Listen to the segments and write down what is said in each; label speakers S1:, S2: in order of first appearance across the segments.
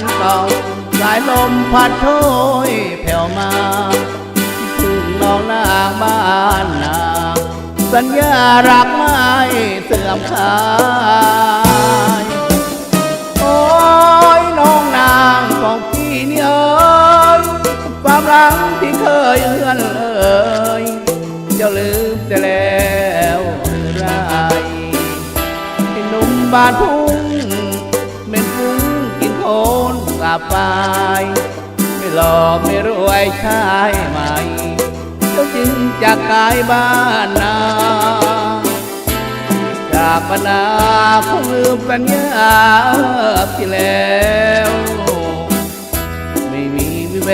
S1: งจันเก่า สายลมพัดโชยแผ่วมาถึงน้องนางบ้านนา สัญญารักไม่เสื่อมคลายโอ้ยน้องนางของพี่นี่เอ๋ยความรักที่เคยเอื้อนเอ่ยจ้าลืมจะแล้วหรือไรไอ้หนุ่มบ้านทุ่ คนสาไปไม่หล่อไม่รวยใช่ไหมเจ้าจึงจากกายบ้านนาจากบรรดาคงลืมสัญญาที่แล้วไม่มีวิแว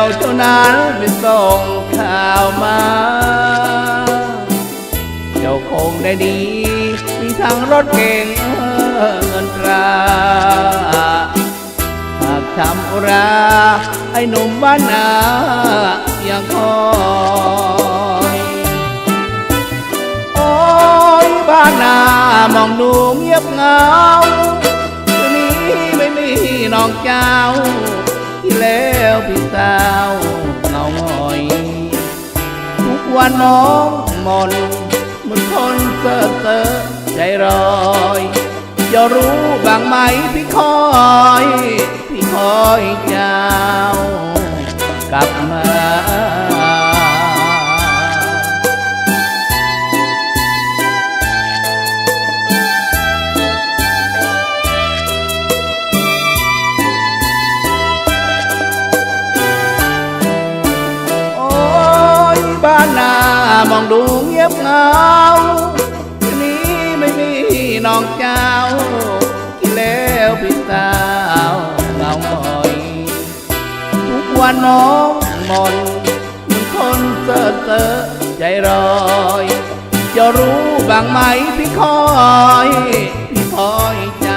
S1: วเท่านั้นไม่ส่งข่าวมาเจ้าคงได้ดี มีทั้งรถเก่งเงินตรา ทำอุราไอ้หนุ่มบ้านนายังคอยโอ้ยบ้านนามองดูเงียบเงาคืนนี้ไม่มีน้องเจ้า ที่แล้วพี่สาวเงาหอยทุกวันน้องมนมือนคนเซ่อเซ่อใจรอย จะรู้บ้างไหมพี่คอย พี่คอยเจ้ากลับมาโอ้ยบ้านนามองดูเงียบเหงา องเจ้าที่แล้วพี่สาวเหงาหงอย ทุกวันน้องมนมือนคนเสอเสอใจรอย จะรู้บ้างไหมพี่คอย พี่คอยจ